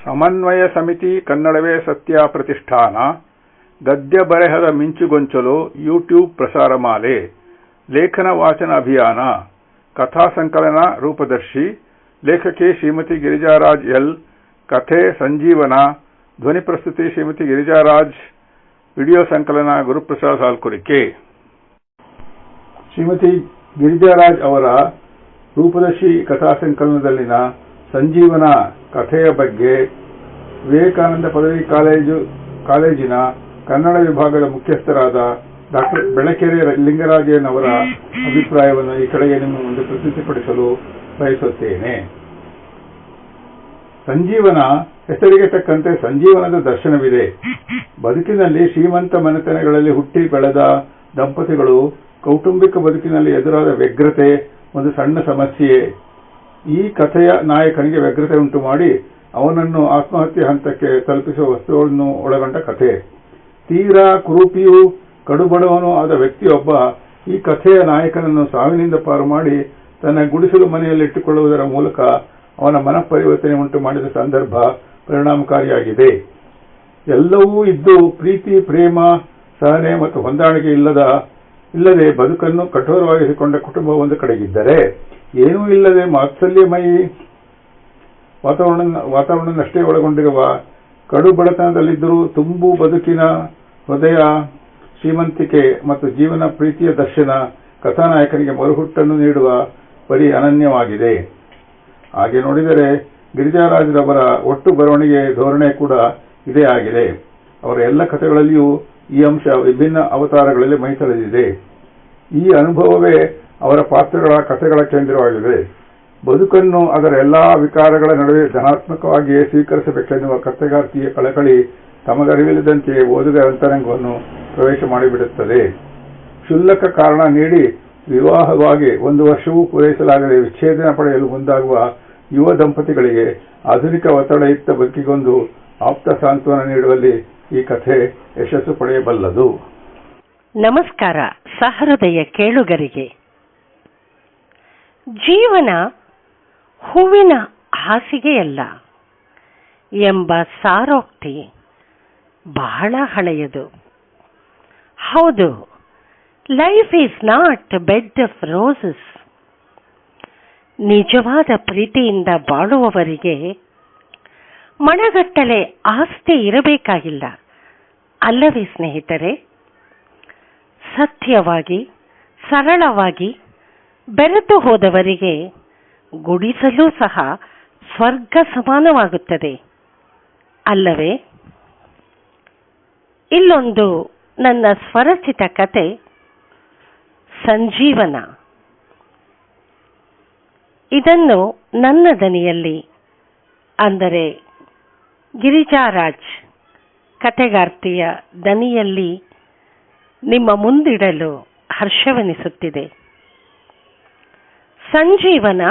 ಸಮನ್ವಯ ಸಮಿತಿ ಕನ್ನಡವೇ ಸತ್ಯ ಪ್ರತಿಷ್ಠಾನ, ಗದ್ಯ ಬರೆಹದ ಮಿಂಚುಗೊಂಚಲು ಯೂಟ್ಯೂಬ್ ಪ್ರಸಾರ ಮಾಲೆ, ಲೇಖನ ವಾಚನ ಅಭಿಯಾನ, ಕಥಾ ಸಂಕಲನ ರೂಪದರ್ಶಿ, ಲೇಖಕಿ ಶ್ರೀಮತಿ ಗಿರಿಜಾರಾಜ್ ಎಲ್, ಕಥೆ ಸಂಜೀವನ, ಧ್ವನಿ ಪ್ರಸ್ತುತಿ ಶ್ರೀಮತಿ ಗಿರಿಜಾರಾಜ್, ವಿಡಿಯೋ ಸಂಕಲನ ಗುರುಪ್ರಸಾದ್ ಹಾಲ್ಕುರಿಕೆ ಶ್ರೀಮತಿ ಗಿರಿಜಾರಾಜ್ ಅವರ ರೂಪದರ್ಶಿ ಕಥಾ ಸಂಕಲನದಲ್ಲಿನ ಸಂಜೀವನ ಕಥೆಯ ಬಗ್ಗೆ ವಿವೇಕಾನಂದ ಪದವಿ ಕಾಲೇಜು, ಕಾಲೇಜಿನ ಕನ್ನಡ ವಿಭಾಗದ ಮುಖ್ಯಸ್ಥರಾದ ಡಾಕ್ಟರ್ ಬೆಳಕೆರೆ ಲಿಂಗರಾಜನ್ ಅವರ ಅಭಿಪ್ರಾಯವನ್ನು ಈ ಕಡೆಗೆ ನಿಮ್ಮ ಮುಂದೆ ಪ್ರಸ್ತುತಿಪಡಿಸಲು ಬಯಸುತ್ತೇನೆ. ಸಂಜೀವನ ಹೆಸರಿಗೆ ತಕ್ಕಂತೆ ಸಂಜೀವನದ ದರ್ಶನವಿದೆ. ಬದುಕಿನಲ್ಲಿ ಶ್ರೀಮಂತ ಮನೆತನಗಳಲ್ಲಿ ಹುಟ್ಟಿ ಬೆಳೆದ ದಂಪತಿಗಳು ಕೌಟುಂಬಿಕ ಬದುಕಿನಲ್ಲಿ ಎದುರಾದ ವ್ಯಗ್ರತೆ, ಒಂದು ಸಣ್ಣ ಸಮಸ್ಯೆ ಈ ಕಥೆಯ ನಾಯಕನಿಗೆ ವ್ಯಗ್ರತೆ ಉಂಟು ಮಾಡಿ ಅವನನ್ನು ಆತ್ಮಹತ್ಯೆ ಹಂತಕ್ಕೆ ತಲುಪಿಸುವ ವಸ್ತುಗಳನ್ನು ಒಳಗೊಂಡ ಕಥೆ. ತೀರಾ ಕುರೂಪಿಯೂ ಕಡುಬಡವನೂ ಆದ ವ್ಯಕ್ತಿಯೊಬ್ಬ ಈ ಕಥೆಯ ನಾಯಕನನ್ನು ಸಾವಿನಿಂದ ಪಾರು ಮಾಡಿ ತನ್ನ ಗುಡಿಸಲು ಮನೆಯಲ್ಲಿಟ್ಟುಕೊಳ್ಳುವುದರ ಮೂಲಕ ಅವನ ಮನಪರಿವರ್ತನೆ ಉಂಟು ಮಾಡಿದ ಸಂದರ್ಭ ಪರಿಣಾಮಕಾರಿಯಾಗಿದೆ. ಎಲ್ಲವೂ ಇದ್ದು ಪ್ರೀತಿ, ಪ್ರೇಮ, ಸಹನೆ ಮತ್ತು ಹೊಂದಾಣಿಕೆ ಇಲ್ಲದ, ಇಲ್ಲದೆ ಬದುಕನ್ನು ಕಠೋರವಾಗಿಸಿಕೊಂಡ ಕುಟುಂಬ ಒಂದು ಕಡೆಗಿದ್ದರೆ ಏನೂ ಇಲ್ಲದೆ ಮಾತ್ಸಲ್ಯಮಯಿ ವಾತಾವರಣ ವಾತಾವರಣನಷ್ಟೇ ಒಳಗೊಂಡಿರುವ ಕಡು ಬಡತನದಲ್ಲಿದ್ದರೂ ತುಂಬು ಬದುಕಿನ ಹೃದಯ, ಶ್ರೀಮಂತಿಕೆ ಮತ್ತು ಜೀವನ ಪ್ರೀತಿಯ ದರ್ಶನ ಕಥಾನಾಯಕನಿಗೆ ಮರುಹುಟ್ಟನ್ನು ನೀಡುವ ಪರಿ ಅನನ್ಯವಾಗಿದೆ. ಹಾಗೆ ನೋಡಿದರೆ ಗಿರಿಜಾರಾಜರವರ ಒಟ್ಟು ಬರವಣಿಗೆ ಧೋರಣೆ ಕೂಡ ಇದೇ ಆಗಿದೆ. ಅವರ ಎಲ್ಲ ಕಥೆಗಳಲ್ಲಿಯೂ ಈ ಅಂಶ ವಿಭಿನ್ನ ಅವತಾರಗಳಲ್ಲಿ ಮೈಸಳೆದಿದೆ. ಈ ಅನುಭವವೇ ಅವರ ಪಾತ್ರಗಳ ಕಥೆಗಳ ಕೇಂದ್ರವಾಗಿದೆ. ಬದುಕನ್ನು ಅದರ ಎಲ್ಲಾ ವಿಕಾರಗಳ ನಡುವೆ ಧನಾತ್ಮಕವಾಗಿಯೇ ಸ್ವೀಕರಿಸಬೇಕೆನ್ನುವ ಕಥೆಗಾರ್ತಿಯ ಕಳಕಳಿ ತಮಗರಿವಿಲ್ಲದಂತೆಯೇ ಓದುಗರ ಅಂತರಂಗವನ್ನು ಪ್ರವೇಶ ಮಾಡಿಬಿಡುತ್ತದೆ. ಕ್ಷುಲ್ಲಕ ಕಾರಣ ನೀಡಿ ವಿವಾಹವಾಗಿ ಒಂದು ವರ್ಷವೂ ಪೂರೈಸಲಾಗದೆ ವಿಚ್ಛೇದನ ಪಡೆಯಲು ಮುಂದಾಗುವ ಯುವ ದಂಪತಿಗಳಿಗೆ ಆಧುನಿಕ ಒತ್ತಡಯುಕ್ತ ಬದುಕಿಗೊಂದು ಆಪ್ತ ಸಾಂತ್ವನ ನೀಡುವಲ್ಲಿ ಈ ಕಥೆ ಯಶಸ್ಸು ಪಡೆಯಬಲ್ಲದು. ನಮಸ್ಕಾರ, ಸಹೃದಯ ಕೇಳುಗರಿಗೆ. ಜೀವನ ಹೂವಿನ ಹಾಸಿಗೆಯಲ್ಲ ಎಂಬ ಸಾರೋಕ್ತಿ ಬಹಳ ಹಳೆಯದು. ಹೌದು life is not bed of roses ನಿಜವಾದ ಪ್ರೀತಿಯಿಂದ ಬಾಳುವವರಿಗೆ ಮಣಗಟ್ಟಲೆ ಆಸ್ತಿ ಇರಬೇಕಾಗಿಲ್ಲ. ಅಲ್ಲವೇ ಸ್ನೇಹಿತರೆ, ಸತ್ಯವಾಗಿ, ಸರಳವಾಗಿ ಬೆರೆತು ಹೋದವರಿಗೆ ಗುಡಿಸಲು ಸಹ ಸ್ವರ್ಗ ಸಮಾನವಾಗುತ್ತದೆ. ಅಲ್ಲವೇ? ಇಲ್ಲೊಂದು ನನ್ನ ಸ್ವರಚಿತ ಕತೆ, ಸಂಜೀವನ. ಇದನ್ನು ನನ್ನ ದನಿಯಲ್ಲಿ, ಅಂದರೆ ಗಿರಿಜಾರಾಜ್ ಕತೆಗಾರ್ತಿಯ ದನಿಯಲ್ಲಿ ನಿಮ್ಮ ಮುಂದಿಡಲು ಹರ್ಷವೆನಿಸುತ್ತಿದೆ. ಸಂಜೀವನ.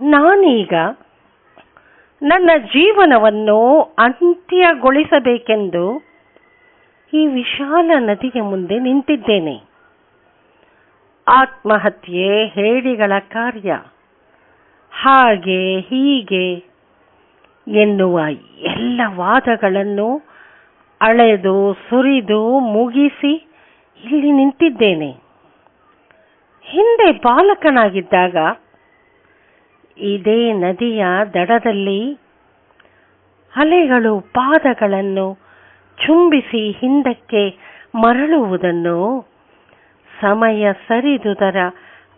ನಾನೀಗ ನನ್ನ ಜೀವನವನ್ನು ಅಂತ್ಯಗೊಳಿಸಬೇಕೆಂದು ಈ ವಿಶಾಲ ನದಿಯ ಮುಂದೆ ನಿಂತಿದ್ದೇನೆ. ಆತ್ಮಹತ್ಯೆ, ಹೇಡಿಗಳ ಕಾರ್ಯ, ಹಾಗೆ ಹೀಗೆ ಎನ್ನುವ ಎಲ್ಲ ವಾದಗಳನ್ನು ಅಳೆದು, ಸುರಿದು, ಮುಗಿಸಿ ಇಲ್ಲಿ ನಿಂತಿದ್ದೇನೆ. ಹಿಂದೆ ಬಾಲಕನಾಗಿದ್ದಾಗ ಇದೇ ನದಿಯ ದಡದಲ್ಲಿ ಅಲೆಗಳು ಪಾದಗಳನ್ನು ಚುಂಬಿಸಿ ಹಿಂದಕ್ಕೆ ಮರಳುವುದನ್ನು ಸಮಯ ಸರಿದುದರ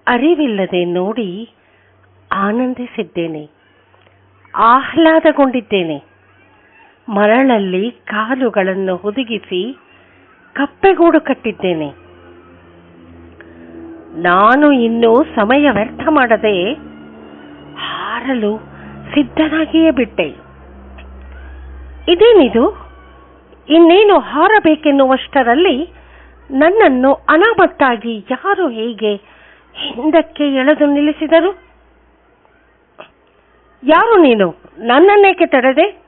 ಅರಿವಿಲ್ಲದೆ ನೋಡಿ ಆನಂದಿಸಿದ್ದೇನೆ, ಆಹ್ಲಾದಗೊಂಡಿದ್ದೇನೆ. ಮರಳಲ್ಲಿ ಕಾಲುಗಳನ್ನು ಹುದುಗಿಸಿ ಕಪ್ಪೆಗೂಡು ಕಟ್ಟಿದ್ದೇನೆ. ನಾನು ಇನ್ನೂ ಸಮಯ ವ್ಯರ್ಥ ಮಾಡದೆ ಹಾರಲು ಸಿದ್ಧನಾಗಿಯೇ ಬಿಟ್ಟೆ. ಇದೇನಿದು? ಇನ್ನೇನು ಹಾರಬೇಕೆನ್ನುವಷ್ಟರಲ್ಲಿ ನನ್ನನ್ನು ಅನಾಮತ್ತಾಗಿ ಯಾರು ಹೇಗೆ ಹಿಂದಕ್ಕೆ ಎಳೆದು ನಿಲ್ಲಿಸಿದರು? ಯಾರು ನೀನು? ನನ್ನನ್ನೇಕೆ ತಡೆದೆ?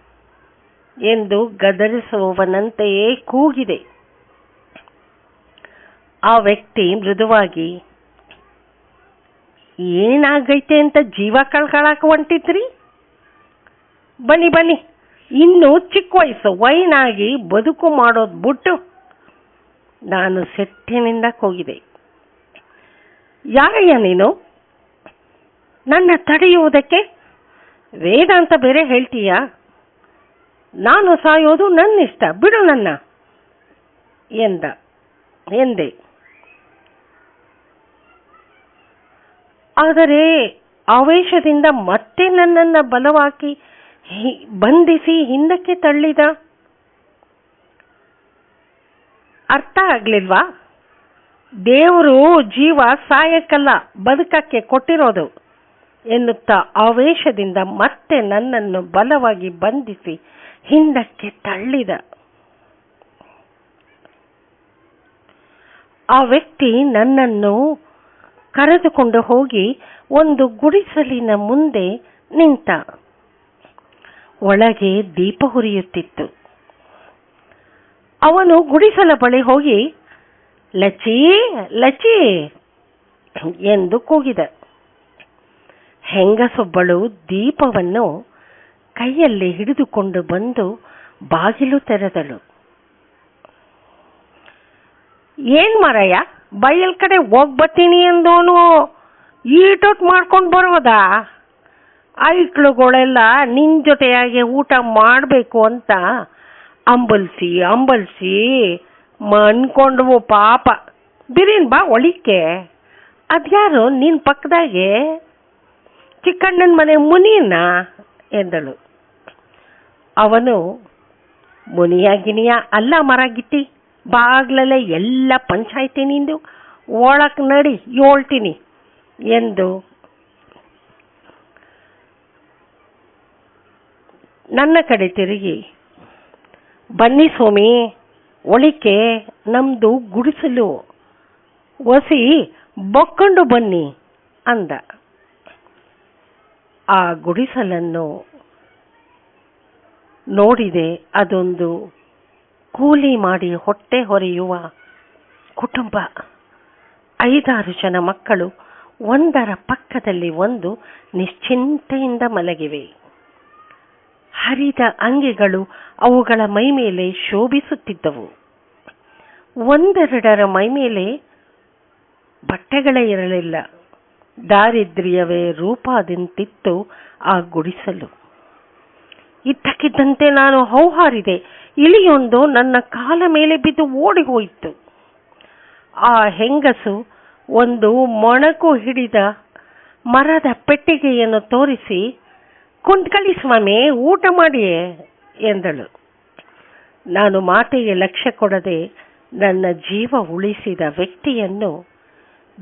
ಎಂದು ಗದರಿಸುವವನಂತೆಯೇ ಕೂಗಿದೆ. ಆ ವ್ಯಕ್ತಿ ಮೃದುವಾಗಿ ಏನಾಗೈತೆ ಅಂತ ಜೀವ ಕಳ್ಕೊಳಕ್ ಹೊಂಟಿದ್ರಿ? ಬನ್ನಿ ಬನ್ನಿ. ಇನ್ನು ಚಿಕ್ಕ ವಯಸ್ಸು ವೈನಾಗಿ ಬದುಕು ಮಾಡೋದು ಬಿಟ್ಟು ನಾನು ಸೆಟ್ಟಿನಿಂದ ಹೋಗಿದೆ ಯಾರಯ್ಯ ನೀನು? ನನ್ನ ತಡೆಯುವುದಕ್ಕೆ ವೇದಾಂತ ಬೇರೆ ಹೇಳ್ತೀಯ? ನಾನು ಸಾಯೋದು ನನ್ನ ಇಷ್ಟ ಬಿಡು ನನ್ನ, ಎಂದ, ಎಂದೆ. ಆದರೆ ಆವೇಶದಿಂದ ಮತ್ತೆ ನನ್ನನ್ನು ಬಲವಾಗಿ ಬಂಧಿಸಿ ಹಿಂದಕ್ಕೆ ತಳ್ಳಿದ? ಅರ್ಥ ಆಗ್ಲಿಲ್ವಾ? ದೇವರು ಜೀವ ಸಾಯಕ್ಕಲ್ಲ ಬದುಕಕ್ಕೆ ಕೊಟ್ಟಿರೋದು ಎನ್ನುತ್ತಾ ಆವೇಶದಿಂದ ಮತ್ತೆ ನನ್ನನ್ನು ಬಲವಾಗಿ ಬಂಧಿಸಿ ಹಿಂದಕ್ಕೆ ತಳ್ಳಿದ. ಆ ವ್ಯಕ್ತಿ ನನ್ನನ್ನು ಕರೆದುಕೊಂಡು ಹೋಗಿ ಒಂದು ಗುಡಿಸಲಿನ ಮುಂದೆ ನಿಂತ. ಒಳಗೆ ದೀಪ ಹುರಿಯುತ್ತಿತ್ತು. ಅವನು ಗುಡಿಸಲ ಬಳಿ ಹೋಗಿ ಲಚಿ ಲಚಿ ಎಂದು ಕೂಗಿದ. ಹೆಂಗಸೊಬ್ಬಳು ದೀಪವನ್ನು ಕೈಯಲ್ಲಿ ಹಿಡಿದುಕೊಂಡು ಬಂದು ಬಾಗಿಲು ತೆರೆದಳು. ಏನ್ ಮಾರಯ್ಯ ಬಯಲ್ ಕಡೆ ಹೋಗಿ ಬರ್ತೀನಿ ಎಂದೋನು ಈಟೊಟ್ ಮಾಡ್ಕೊಂಡು ಬರೋದಾ? ಐಕ್ಳುಗಳೆಲ್ಲ ನಿನ್ ಜೊತೆಯಾಗಿ ಊಟ ಮಾಡಬೇಕು ಅಂತ ಅಂಬಲ್ಸಿ ಅಂಬಲ್ಸಿ ಮನ್ಕೊಂಡು ಪಾಪ. ಬಿರಿನ್ ಬಾ ಒಳಿಕೆ ಅದ್ಯಾರು ನಿನ್ ಪಕ್ಕದಾಗೆ? ಚಿಕ್ಕಣ್ಣನ ಮನೆ ಮುನಿಯನ್ನ? ಎಂದಳು. ಅವನು, ಮುನಿಯಾಗಿನಿಯ, ಅಲ್ಲ ಮರಗಿಟ್ಟಿ ಬಾಗ್ಲಲ್ಲೇ ಎಲ್ಲ ಪಂಚಾಯಿತಿ ನಿಂದು ಒಳಕ್ ನಡಿ ಹೇಳ್ತೀನಿ ಎಂದು ನನ್ನ ಕಡೆ ತಿರುಗಿ, ಬನ್ನಿ ಸ್ವಾಮಿ, ಒಳಿಕೆ ನಮ್ದು ಗುಡಿಸಲು. ಒಸಿ, ಬೊಕ್ಕೊಂಡು ಬನ್ನಿ ಅಂದ. ಆ ಗುಡಿಸಲನ್ನು ನೋಡಿದೆ ಅದೊಂದು ಕೂಲಿ ಮಾಡಿ ಹೊಟ್ಟೆ ಹೊರೆಯುವ ಕುಟುಂಬ. ಐದಾರು ಜನ ಮಕ್ಕಳು ಒಂದರ ಪಕ್ಕದಲ್ಲಿ ಒಂದು ನಿಶ್ಚಿಂತೆಯಿಂದ ಮಲಗಿವೆ. ಹರಿದ ಅಂಗಿಗಳು ಅವುಗಳ ಮೈಮೇಲೆ ಶೋಭಿಸುತ್ತಿದ್ದವು. ಒಂದೆರಡರ ಮೈಮೇಲೆ ಬಟ್ಟೆಗಳೇ ಇರಲಿಲ್ಲ. ದಾರಿದ್ರ್ಯವೇ ರೂಪಾದಿಂತಿತ್ತು ಆ ಗುಡಿಸಲು. ಇದ್ದಕ್ಕಿದ್ದಂತೆ ನಾನು ಹೌಹಾರಿದೆ. ಇಲಿಯೊಂದು ನನ್ನ ಕಾಲ ಮೇಲೆ ಬಿದ್ದು ಓಡಿ ಹೋಯಿತು. ಆ ಹೆಂಗಸು ಒಂದು ಮೊಣಕು ಹಿಡಿದ ಮರದ ಪೆಟ್ಟಿಗೆಯನ್ನು ತೋರಿಸಿ ಕುಂತ್ಕಳಿ ಸ್ವಾಮಿ, ಊಟ ಮಾಡಿ ಎಂದಳು. ನಾನು ಮಾತೆಗೆ ಲಕ್ಷ್ಯ ಕೊಡದೆ ನನ್ನ ಜೀವ ಉಳಿಸಿದ ವ್ಯಕ್ತಿಯನ್ನು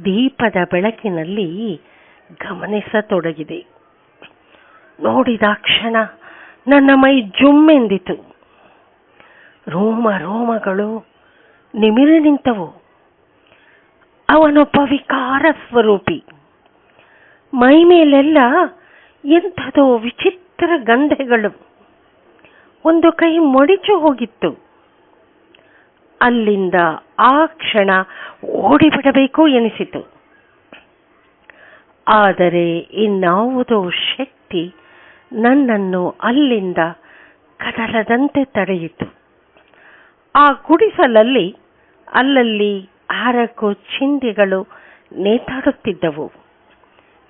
ದೀಪದ ಬೆಳಕಿನಲ್ಲಿ ಗಮನಿಸತೊಡಗಿದೆ. ನೋಡಿದ ಕ್ಷಣ ನನ್ನ ಮೈ ಜುಮ್ಮೆಂದಿತು. ರೋಮ, ರೋಮಗಳು ನಿಮಿರಿ ನಿಂತವು. ಅವನೊಬ್ಬ ವಿಕಾರ ಸ್ವರೂಪಿ. ಮೈ ಮೇಲೆಲ್ಲ ಎಂಥದೋ ವಿಚಿತ್ರ ಗಂಧೆಗಳು. ಒಂದು ಕೈ ಮೊಡಿಚು ಹೋಗಿತ್ತು. ಅಲ್ಲಿಂದ ಆ ಕ್ಷಣ ಓಡಿಬಿಡಬೇಕು ಎನಿಸಿತು. ಆದರೆ ಇನ್ನಾವುದೋ ಶಕ್ತಿ ನನ್ನನ್ನು ಅಲ್ಲಿಂದ ಕದಲದಂತೆ ತಡೆಯಿತು. ಆ ಗುಡಿಸಲಲ್ಲಿ ಅಲ್ಲಲ್ಲಿ ಆರಕು ಚಿಂದಿಗಳು ನೇತಾಡುತ್ತಿದ್ದವು.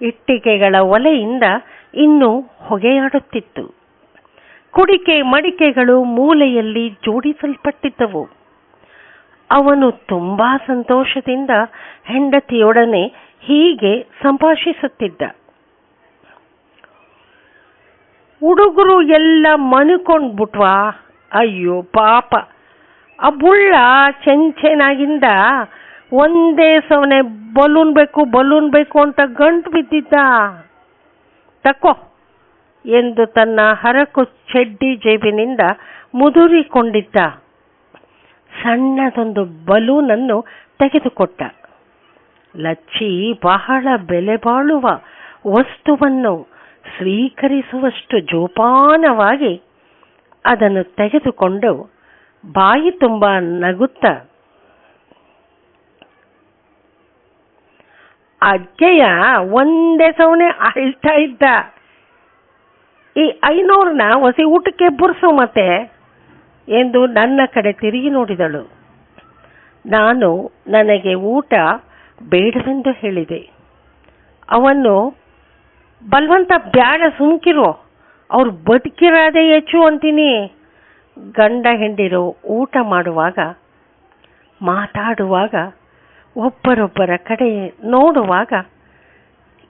ಇಟ್ಟಿಗೆಗಳ ಒಲೆಯಿಂದ ಇನ್ನೂ ಹೊಗೆಯಾಡುತ್ತಿತ್ತು. ಕುಡಿಕೆ ಮಡಿಕೆಗಳು ಮೂಲೆಯಲ್ಲಿ ಜೋಡಿಸಲ್ಪಟ್ಟಿದ್ದವು. ಅವನು ತುಂಬಾ ಸಂತೋಷದಿಂದ ಹೆಂಡತಿಯೊಡನೆ ಹೀಗೆ ಸಂಭಾಷಿಸುತ್ತಿದ್ದ. ಹುಡುಗರು ಎಲ್ಲ ಮನುಕೊಂಡ್ಬಿಟ್ವಾ? ಅಯ್ಯೋ ಪಾಪ! ಆ ಬುಳ್ಳ ಚೆನ್ನಾಗಿಂದ ಒಂದೇ ಸವನೆ, ಬಲೂನ್ ಬೇಕು ಬಲೂನ್ ಬೇಕು ಅಂತ ಗಂಟು ಬಿದ್ದಿದ್ದ. ತಕ್ಕೋ. ಎಂದು ತನ್ನ ಹರಕು ಚೆಡ್ಡಿ ಜೇಬಿನಿಂದ ಮುದುರಿಕೊಂಡಿದ್ದ. ಸಣ್ಣದೊಂದು ಬಲೂನನ್ನು ತೆಗೆದುಕೊಟ್ಟ. ಲಚ್ಚಿ ಬಹಳ ಬೆಲೆ ಬಾಳುವ ವಸ್ತುವನ್ನು ಸ್ವೀಕರಿಸುವಷ್ಟು ಜೋಪಾನವಾಗಿ ಅದನ್ನು ತೆಗೆದುಕೊಂಡು ಬಾಯಿ ತುಂಬ ನಗುತ್ತ? ಅಜ್ಜೆಯ ಒಂದೇ ಸೌನೆ ಅಳ್ತಾ ಇದ್ದ. ಈ ಐನೂರನ್ನ ಹೊಸಿ ಊಟಕ್ಕೆ ಬುರ್ಸು ಮತ್ತೆ ಎಂದು ನನ್ನ ಕಡೆ ತಿರುಗಿ ನೋಡಿದಳು. ನಾನು ನನಗೆ ಊಟ ಬೇಡವೆಂದು ಹೇಳಿದೆ. ಅವನು, ಬಲವಂತ ಬ್ಯಾಡ ಸುಮ್ಕಿರು, ಅವ್ರು ಬದುಕಿರೋದೇ ಹೆಚ್ಚು ಅಂತೀನಿ. ಗಂಡ ಹೆಂಡಿರು ಊಟ ಮಾಡುವಾಗ, ಮಾತಾಡುವಾಗ, ಒಬ್ಬರೊಬ್ಬರ ಕಡೆ ನೋಡುವಾಗ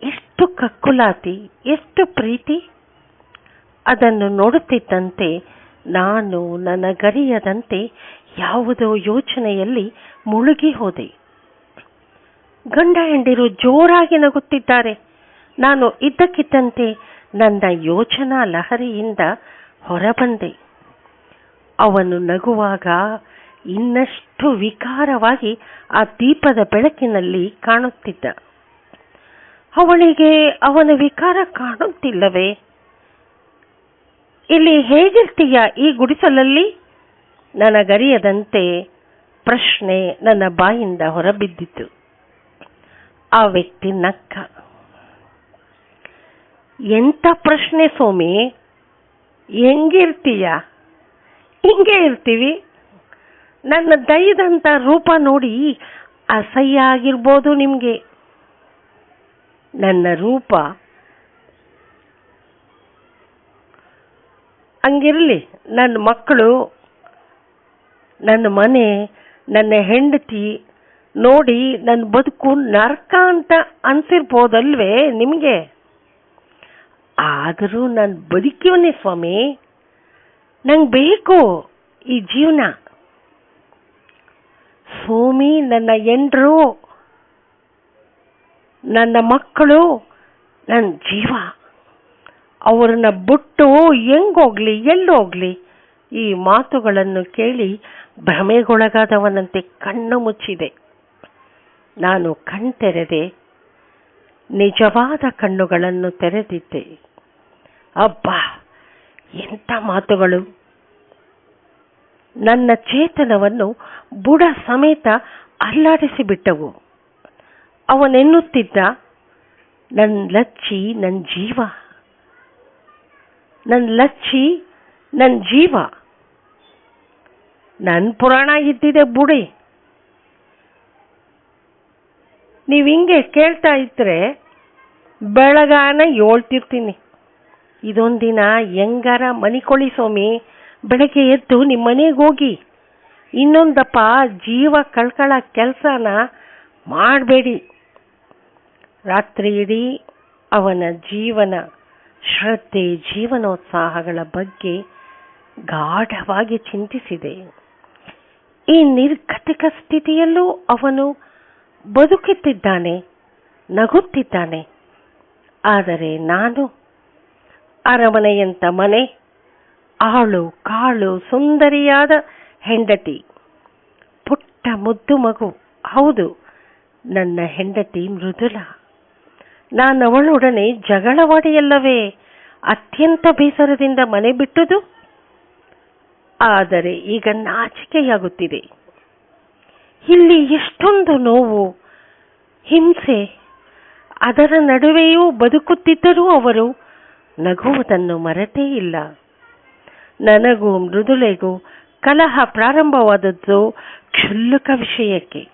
ಎಷ್ಟು ಕಕ್ಕುಲಾತಿ, ಎಷ್ಟು ಪ್ರೀತಿ. ಅದನ್ನು ನೋಡುತ್ತಿದ್ದಂತೆ, ನಾನು ನನ್ನ ಗರಿಯದಂತೆ ಯಾವುದೋ ಯೋಚನೆಯಲ್ಲಿ ಮುಳುಗಿ ಹೋದೆ. ಗಂಡ ಹೆಂಡಿರು ಜೋರಾಗಿ ನಗುತ್ತಿದ್ದಾರೆ. ನಾನು ಇದ್ದಕ್ಕಿದ್ದಂತೆ ನನ್ನ ಯೋಚನಾ ಲಹರಿಯಿಂದ ಹೊರಬಂದೆ. ಅವನು ನಗುವಾಗ ಇನ್ನಷ್ಟು ವಿಕಾರವಾಗಿ ಆ ದೀಪದ ಬೆಳಕಿನಲ್ಲಿ ಕಾಣುತ್ತಿದ್ದ. ಅವಳಿಗೆ ಅವನ ವಿಕಾರ ಕಾಣುತ್ತಿಲ್ಲವೇ? ಇಲ್ಲಿ ಹೇಗಿರ್ತೀಯ ಈ ಗುಡಿಸಲಲ್ಲಿ? ನನಗರಿಯದಂತೆ ಪ್ರಶ್ನೆ ನನ್ನ ಬಾಯಿಂದ ಹೊರಬಿದ್ದಿತು. ಆ ವ್ಯಕ್ತಿ ನಕ್ಕ. ಎಂತ ಪ್ರಶ್ನೆ ಸೋಮಿ? ಹೆಂಗಿರ್ತೀಯ? ಹಿಂಗೆ ಇರ್ತೀವಿ. ನನ್ನ ದಯದಂತ ರೂಪ ನೋಡಿ ಅಸಹ್ಯ ಆಗಿರ್ಬೋದು ನಿಮಗೆ. ನನ್ನ ರೂಪ ಹಂಗಿರಲಿ. ನನ್ನ ಮಕ್ಕಳು, ನನ್ನ ಮನೆ, ನನ್ನ ಹೆಂಡತಿ ನೋಡಿ ನನ್ನ ಬದುಕು ನರ್ಕ ಅಂತ ಅನ್ಸಿರ್ಬೋದಲ್ವೇ ನಿಮಗೆ? ಆದರೂ ನಾನು ಬದುಕಿವನೇ ಸ್ವಾಮಿ ನಂಗೆ ಬೇಕು ಈ ಜೀವನ. ಸೋಮಿ, ನನ್ನ ಎಂಡ್ರು ನನ್ನ ಮಕ್ಕಳು ನನ್ನ ಜೀವ. ಅವರನ್ನ ಬಿಟ್ಟು ಹೆಂಗೋಗ್ಲಿ ಎಲ್ಲೋಗ್ಲಿ ಈ ಮಾತುಗಳನ್ನು ಕೇಳಿ ಭ್ರಮೆಗೊಳಗಾದವನಂತೆ ಕಣ್ಣು ಮುಚ್ಚಿದೆ. ನಾನು ಕಣ್ತೆರೆದೆ ನಿಜವಾದ ಕಣ್ಣುಗಳನ್ನು ತೆರೆದಿದ್ದೆ. ಅಬ್ಬಾ! ಎಂಥ ಮಾತುಗಳು? ನನ್ನ ಚೇತನವನ್ನು ಬುಡ ಸಮೇತ ಅಲ್ಲಾಡಿಸಿಬಿಟ್ಟವು ಅವನೆನ್ನುತ್ತಿದ್ದ ನನ್ನ ಲಚ್ಚಿ ನನ್ನ ಜೀವ. ನನ್ನ ಲಚ್ಚಿ ನನ್ನ ಜೀವ. ನನ್ನ ಪುರಾಣ ಇದ್ದಿದೆ ಬುಡಿ. ನೀವು ಹಿಂಗೆ ಕೇಳ್ತಾ ಇದ್ರೆ ಬೆಳಗಾನ ಹೇಳ್ತಿರ್ತೀನಿ. ಇದೊಂದಿನ ಹೆಂಗಾರ ಮನಿಕೊಳ್ಳಿ ಸ್ವಾಮಿ. ಬೆಳಗ್ಗೆ ಎದ್ದು ನಿಮ್ಮ ಮನೆಗೆ ಹೋಗಿ. ಇನ್ನೊಂದಪ್ಪ ಜೀವ ಕಳ್ಕಳ ಕೆಲಸನ ಮಾಡಬೇಡಿ. ರಾತ್ರಿ ಇಡೀ ಅವನ ಜೀವನ, ಶ್ರದ್ಧೆ ಜೀವನೋತ್ಸಾಹಗಳ ಬಗ್ಗೆ ಗಾಢವಾಗಿ ಚಿಂತಿಸಿದೆ. ಈ ನಿರ್ಗತಿಕ ಸ್ಥಿತಿಯಲ್ಲೂ ಅವನು ಬದುಕುತ್ತಿದ್ದಾನೆ, ನಗುತ್ತಿದ್ದಾನೆ. ಆದರೆ ನಾನು ಅರಮನೆಯಂತ ಮನೆ, ಆಳು ಕಾಳು ಸುಂದರಿಯಾದ ಹೆಂಡತಿ. ಪುಟ್ಟ ಮುದ್ದು ಮಗು. ಹೌದು, ನನ್ನ ಹೆಂಡತಿ ಮೃದುಲ. ನಾನವಳೊಡನೆ ಜಗಳವಾಡಿಯಲ್ಲವೇ, ಅತ್ಯಂತ ಬೇಸರದಿಂದ ಮನೆ ಬಿಟ್ಟುದು? ಆದರೆ ಈಗ ನಾಚಿಕೆಯಾಗುತ್ತಿದೆ. ಇಲ್ಲಿ ಎಷ್ಟೊಂದು ನೋವು, ಹಿಂಸೆ, ಅದರ ನಡುವೆಯೂ ಬದುಕುತ್ತಿದ್ದರೂ ಅವರು ನಗುವುದನ್ನು ಮರೆತೇ ಇಲ್ಲ. ನನಗೂ ಮೃದುಲೆಗೂ ಕಲಹ ಪ್ರಾರಂಭವಾದದ್ದು ಕ್ಷುಲ್ಲಕ ವಿಷಯಕ್ಕೆ.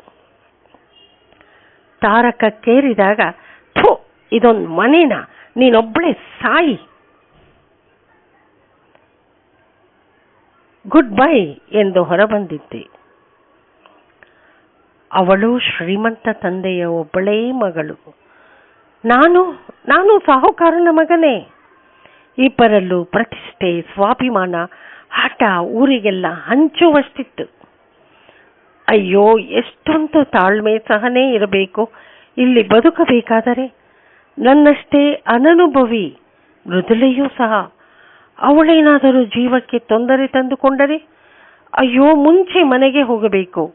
ತಾರಕಕ್ಕೇರಿದಾಗ ಥು, ಇದೊಂದು ಮನೇನ? ನೀನೊಬ್ಬಳೇ ಸಾಯಿ. ಗುಡ್ ಬೈ ಎಂದು ಹೊರಬಂದಿದ್ದೆ. ಅವಳು ಶ್ರೀಮಂತ ತಂದೆಯ ಒಬ್ಬಳೇ ಮಗಳು. ನಾನು ನಾನು ಸಾಹುಕಾರನ ಮಗನೇ. ಇಬ್ಬರಲ್ಲೂ ಪ್ರತಿಷ್ಠೆ, ಸ್ವಾಭಿಮಾನ, ಹಠ, ಊರಿಗೆಲ್ಲ ಹಂಚುವಷ್ಟಿತ್ತು. ಅಯ್ಯೋ, ಎಷ್ಟೊಂದು ತಾಳ್ಮೆ ಸಹನೆ ಇರಬೇಕು. ಇಲ್ಲಿ ಬದುಕಬೇಕಾದರೆ ನನ್ನಷ್ಟೇ ಅನನುಭವಿ ಮೃದುಲೆಯೂ ಸಹ. ಅವಳೇನಾದರೂ ಜೀವಕ್ಕೆ ತೊಂದರೆ ತಂದುಕೊಂಡರೆ ಅಯ್ಯೋ, ಮುಂಚೆ ಮನೆಗೆ ಹೋಗಬೇಕು.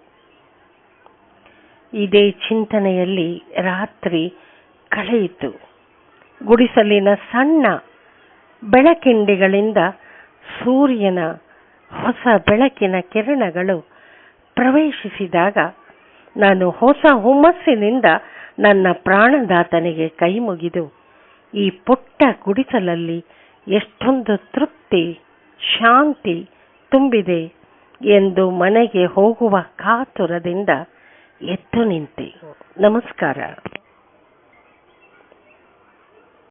ಇದೇ ಚಿಂತನೆಯಲ್ಲಿ ರಾತ್ರಿ ಕಳೆಯಿತು. ಗುಡಿಸಲಿನ ಸಣ್ಣ ಬೆಳಕಿಂಡಿಗಳಿಂದ ಸೂರ್ಯನ ಹೊಸ ಬೆಳಕಿನ ಕಿರಣಗಳು ಪ್ರವೇಶಿಸಿದಾಗ ನಾನು ಹೊಸ ಹುಮ್ಮಸ್ಸಿನಿಂದ ನನ್ನ ಪ್ರಾಣದಾತನಿಗೆ ಕೈ ಮುಗಿದು ಈ ಪುಟ್ಟ ಗುಡಿಸಲಲ್ಲಿ ಎಷ್ಟೊಂದು ತೃಪ್ತಿ, ಶಾಂತಿ ತುಂಬಿದೆ ಎಂದು ಮನೆಗೆ ಹೋಗುವ ಕಾತುರದಿಂದ ಎದ್ದು ನಿಂತೆ. ನಮಸ್ಕಾರ.